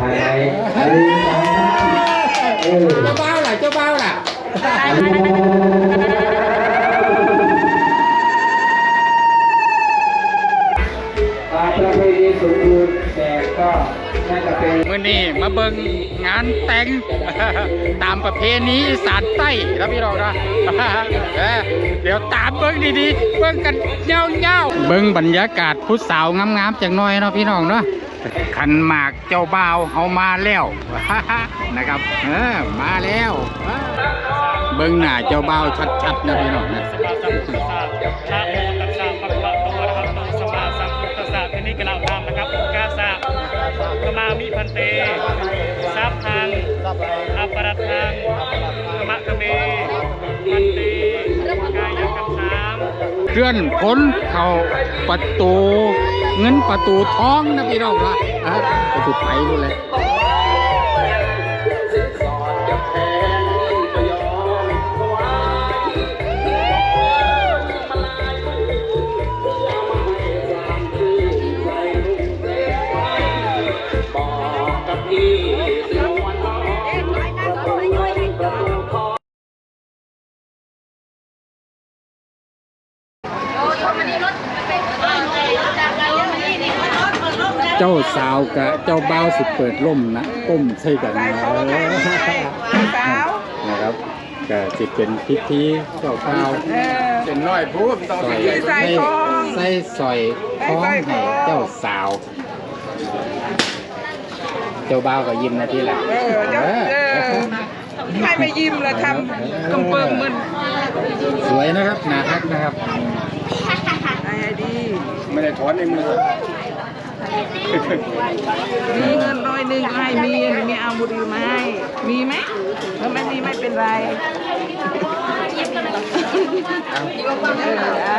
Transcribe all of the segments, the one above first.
ถ่ายไปเออเออเจ้าเบ้าล่ะเจ้าเบ้าล่ะตามประเพณีสมบูรณ์แต่ก็น่าจะเป็น มื่อนี้มาเบิงงานแต่ง ตามประเพณีอีสานใต้ครับพี่น้องนะ เออเดี๋ยวตามเบิงดีๆ เบิงกันเงาๆเบิงบรรยากาศผู้สาวงามๆจังหน่อยเนาะพี่น้องเนาะ ขันหมากเจ้าบ่าวเขามาแล้วนะครับ เออมาแล้วเบิ้งหน้าเจ้าบ่าวชัดๆนะพี่น้องนะ เคลื่อนพ้นเข้าประตู เงินประตูท้องนะพี่น้องละอะประตูไปนู่นเลย จ้าสาวกับเจ้าบ่าวสิเปิดล่มนะก้มใส่กันนะนะครับก็สิเป็นพิธีเจ้าบ่าวเป็นน้อยพูดต้องใส่ใส่ใส่สอยคล้องให้เจ้าสาว เจ้าบ่าวก็ยิ้มนะที่แหละให้มายิ้มแล้วทำกำเปิงมันสวยนะครับน่ารักนะครับไอ้ดีไม่ได้ถอนในมือ มีเงินร้อยหนึ่งให้มีมีเอาบุหรี่มาให้มีไหมถ้าไม่มีไม่เป็นไรเออเอา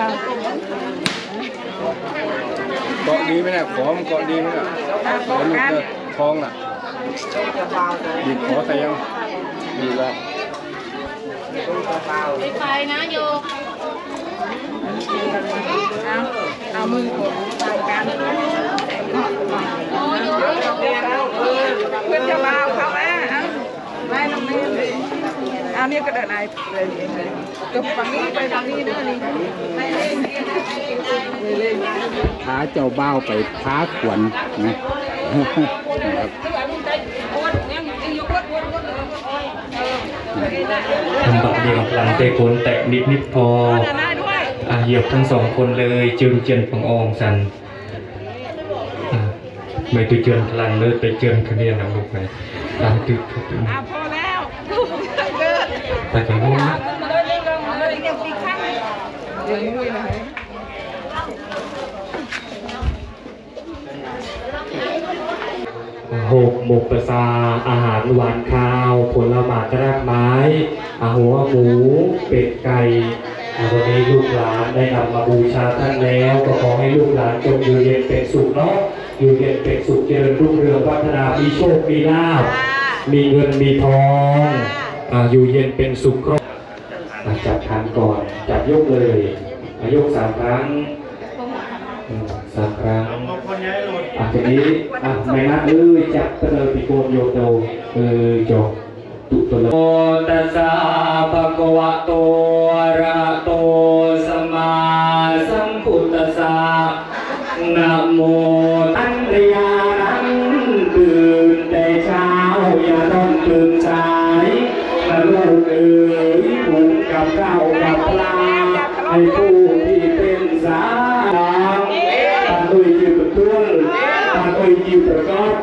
เกาะดีไหมเนี่ยขอมนเกาะดีไหมเนี่ยเอาโฟขอลูกกัสเด้อทองน่ะหยิบขอแต่ยังดีแล้วไปนะโยเอาเอามือกดโฟกัส โอ้โย เดี๋ยวเอาเออเพื่อนจะมาเอาเขาแม่เอาไล่ตรงนี้เลยาเนี่ยก็เดินไอ้เลยก็ฝั่งนี้ไปฝั่งนี้เด้อนี่พาเจ้าบ่าไปพาขวัญนะนะครับทำบักเดียวหลังเตะโคนแตะนิดนิดพออะเหยียบทั้งสองคนเลยจึงเจียนปังอองสันไม่ตุเจียนพลังเลยไปเจียนคะแนนนะลูกไหนตามตึกตึกตึกอะพอ ดไปกันนู้นะเดี๋ยวปีข้างเดี๋ยวมุ้ยนะหกหมกประสาอาหารหวานข้าว ผลไม้รากไม้อาหัวหมู เป็ดไก่อันนี้ลูกหลานได้นำมาบูชาท่านแล้ว ก็ขอให้ลูกหลานจงอยู่เย็นเป็นสุขเนาะอยู่เย็นเป็นสุขเจริญรุ่งเรืองพัฒนามีโชคมีลาภมีเงินมีทอง อยู่เย็นเป็นสุขครบจับทานก่อน จับยกเลยยกสามครั้งสามครั้งอะทีนี้อะไม่นัดเลยจับตะเลยปีโกนโยโตเออจบตุตะโมตัสสะปะกวะโต ឲ្យគូពីទេមសាតាំងទុយជាទទួលតាំងទុយជាប្រកប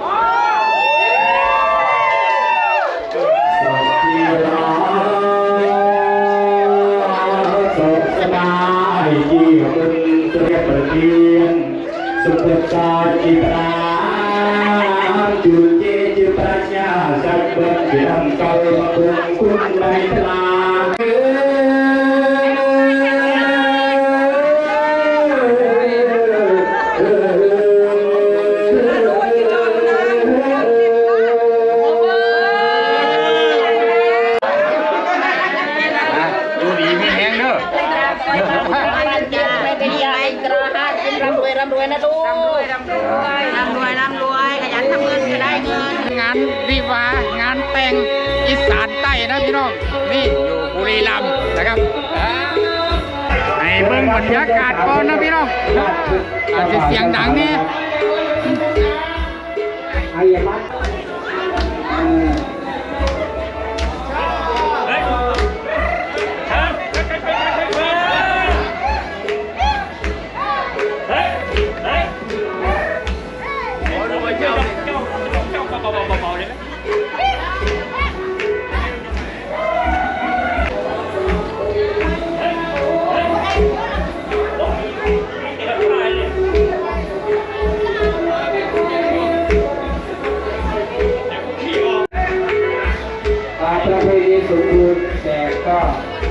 សុខតជាប្រាជួយជាជាប្រាជ្ញាសច្ចៈវិរំកលគុណគុណនៃថ្លា ระหัตเป็นร่ำรวยร่ำรวยนะลูกร่ำรวยร่ำรวยร่ำรวยขยันทำเงินก็ได้านวิวาห์งานแต่งอีสานใต้นะพี่น้องนี่อยู่บุรีรัมย์นะครับอ่าให้เบิ่งบรรยากาศก่อนนะพี่น้องอาจจะเสียงดังนี่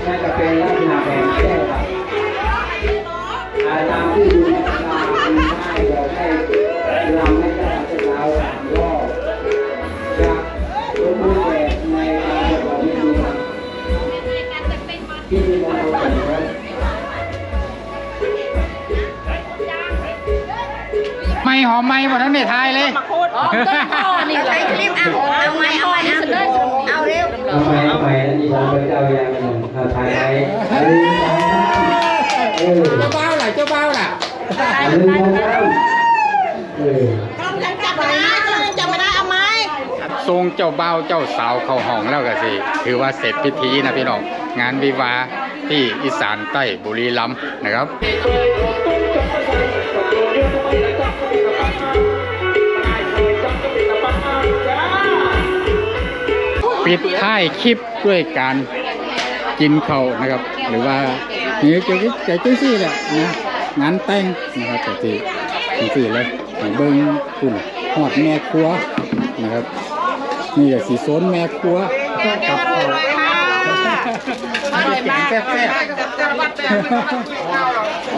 น่าจะเป็นลักษณะแบบแก้ครับอาตามที่ดูตามได้เราได้รำให้ได้เป็นเราสามรอบจะสมบูรณ์แบบในการประกอบพิธีครับที่มีมงคลครับไม่หอมไม่หมดทั้งในไทยเลยนี่ใช้คลิปเอาเอาไหมเอาไหมเอาเลยเอาเร็วทำไมทำไมนั่นนี่ผมเป็นเจ้าอย่า เอาถ่ายไว้เออเออเจ้าเบ้าล่ะเจ้าเบ้าล่ะเออเออต้องจับไม่ได้ต้องจับไม่ได้เอาไหมทรงเจ้าเบ้าเจ้าสาวเข้าห้องแล้วก็สิ ถือว่าเสร็จพิธีนะพี่น้องงานวิวาห์ที่อีสานใต้บุรีรัมย์นะครับปิดท้ายคลิปด้วยการ กินเขาวนะครับ หรือว่านี่จะจะจังซี่แหละนะงานแต่งนะครับจะสิจังซี่เลยให้เบิ้งคุณหอดแม่ครัวนะครับนี่ก็สีโซนแม่ครัวกับเขาวแซ่บๆ